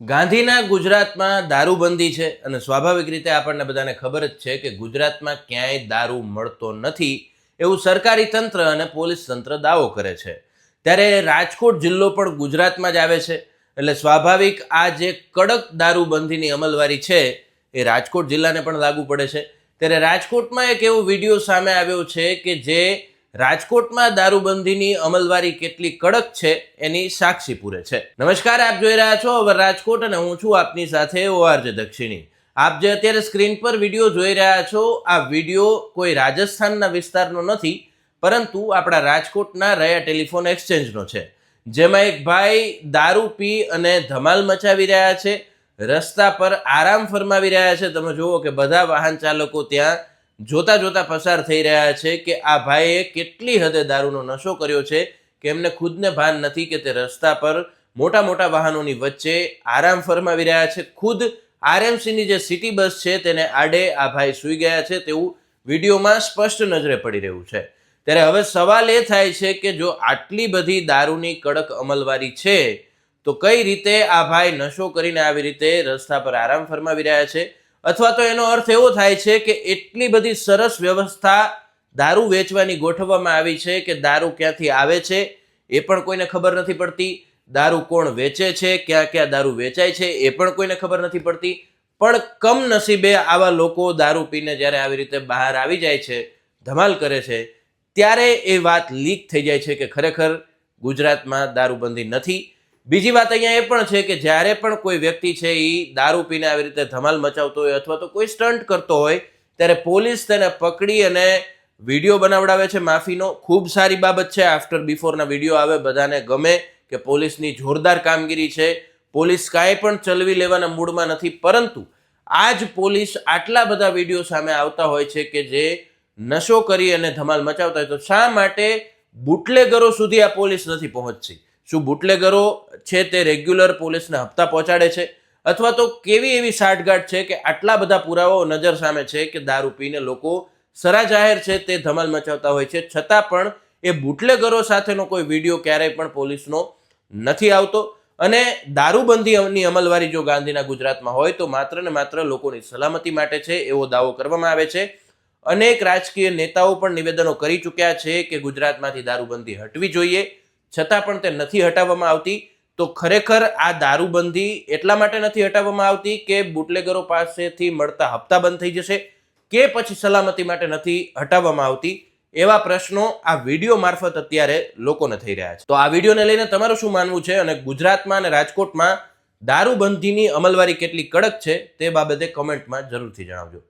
ગાંધીના ગુજરાતમાં દારૂબંધી છે અને સ્વાભાવિક રીતે આપણને બધાને ખબર જ છે કે ગુજરાતમાં ક્યાંય દારૂ મળતો નથી એવું સરકારી તંત્ર અને પોલીસ તંત્ર દાવો કરે છે. ત્યારે રાજકોટ જિલ્લો પણ ગુજરાતમાં જ આવે છે. એટલે સ્વાભાવિક આ જે કડક દારૂબંધીની અમલવારી છે એ રાજકોટ જિલ્લાને પણ લાગુ પડે છે. ત્યારે રાજકોટમાં એક એવો વીડિયો સામે આવ્યો છે કે જે રાજકોટમાં દારૂબંધીની અમલવારી કેટલી કડક છે એની સાક્ષી પૂરે છે. નમસ્કાર, આપ જોઈ રહ્યા છો અવર રાજકોટ અને હું છું આપની સાથે ઓઆરજે દક્ષિણી. આપ જે અત્યારે સ્ક્રીન પર વીડિયો જોઈ રહ્યા છો, આ વીડિયો કોઈ રાજસ્થાનના વિસ્તારનો નથી, પરંતુ આપણા રાજકોટના રયા ટેલિફોન એક્સચેન્જનો છે. જેમાં એક ભાઈ દારૂ પી અને ધમાલ મચાવી રહ્યા છે, રસ્તા પર આરામ ફરમાવી રહ્યા છે. તમે જુઓ કે બધા વાહન ચાલકો ત્યાં જોતા જોતા પસાર થઈ રહ્યા છે કે આ ભાઈએ કેટલી હદે દારૂનો નશો કર્યો છે કે એમને ખુદને ભાન નથી કે તે રસ્તા પર મોટા મોટા વાહનોની વચ્ચે આરામ ફરમાવી રહ્યા છે. ખુદ આરએમસીની જે સિટી બસ છે તેને આડે આ ભાઈ સૂઈ ગયા છે તેવું વિડીયોમાં સ્પષ્ટ નજરે પડી રહ્યું છે. ત્યારે હવે સવાલ એ થાય છે કે જો આટલી બધી દારૂની કડક અમલવારી છે, તો કઈ રીતે આ ભાઈ નશો કરીને આવી રીતે રસ્તા પર આરામ ફરમાવી રહ્યા છે? અથવા તો એનો અર્થ એવો થાય છે કે એટલી બધી સરસ વ્યવસ્થા દારૂ વેચવાની ગોઠવવામાં આવી છે કે દારૂ ક્યાંથી આવે છે એ પણ કોઈને ખબર નથી પડતી. દારૂ કોણ વેચે છે, ક્યાં ક્યાં દારૂ વેચાય છે એ પણ કોઈને ખબર નથી પડતી. પણ કમનસીબે આવા લોકો દારૂ પીને જ્યારે આવી રીતે બહાર આવી જાય છે, ધમાલ કરે છે, ત્યારે એ વાત લીક થઈ જાય છે કે ખરેખર ગુજરાતમાં દારૂબંધી નથી. બીજી વાત અહીંયા એ પણ છે કે જ્યારે પણ કોઈ વ્યક્તિ છે એ દારૂ પીને આવી રીતે ધમાલ મચાવતો હોય અથવા તો કોઈ સ્ટન્ટ કરતો હોય, ત્યારે પોલીસ તેને પકડી અને વીડિયો બનાવડાવે છે માફીનો. ખૂબ સારી બાબત છે આફ્ટર બિફોરના વીડિયો આવે, બધાને ગમે કે પોલીસની જોરદાર કામગીરી છે. પોલીસ કાંઈ પણ ચલવી લેવાના મૂડમાં નથી, પરંતુ આ જ પોલીસ આટલા બધા વીડિયો સામે આવતા હોય છે કે જે નશો કરી અને ધમાલ મચાવતા હોય તો શા માટે બુટલેગરો સુધી આ પોલીસ નથી પહોંચતી? શું બુટલેગરો છે તે રેગ્યુલર પોલીસને હપ્તા પહોંચાડે છે? અથવા તો કેવી એવી સાઠગાંઠ છે કે આટલા બધા પુરાવાઓ નજર સામે છે કે દારૂ પીને લોકો સરા જાહેર છે તે ધમાલ મચાવતા હોય છે? છતાં પણ એ બુટલેગરો સાથેનો કોઈ વીડિયો ક્યારેય પણ પોલીસનો નથી આવતો. અને દારૂબંધીની અમલવારી જો ગાંધીના ગુજરાતમાં હોય તો માત્ર ને માત્ર લોકોની સલામતી માટે છે એવો દાવો કરવામાં આવે છે. અનેક રાજકીય નેતાઓ પણ નિવેદનો કરી ચૂક્યા છે કે ગુજરાતમાંથી દારૂબંધી હટવી જોઈએ. છતાં પણ તે નથી હટાવવામાં આવતી. તો ખરેખર આ દારૂબંધી એટલા માટે નથી હટાવવામાં આવતી કે બુટલેગરો પાસેથી મળતા હપ્તા બંધ થઈ જશે કે પછી સલામતી માટે નથી હટાવવામાં આવતી. એવા પ્રશ્નો આ વીડિયો મારફત અત્યારે લોકોને થઈ રહ્યા છે. તો આ વિડીયોને લઈને તમારું શું માનવું છે અને ગુજરાતમાં અને રાજકોટમાં દારૂબંધીની અમલવારી કેટલી કડક છે તે બાબતે કમેન્ટમાં જરૂરથી જણાવજો.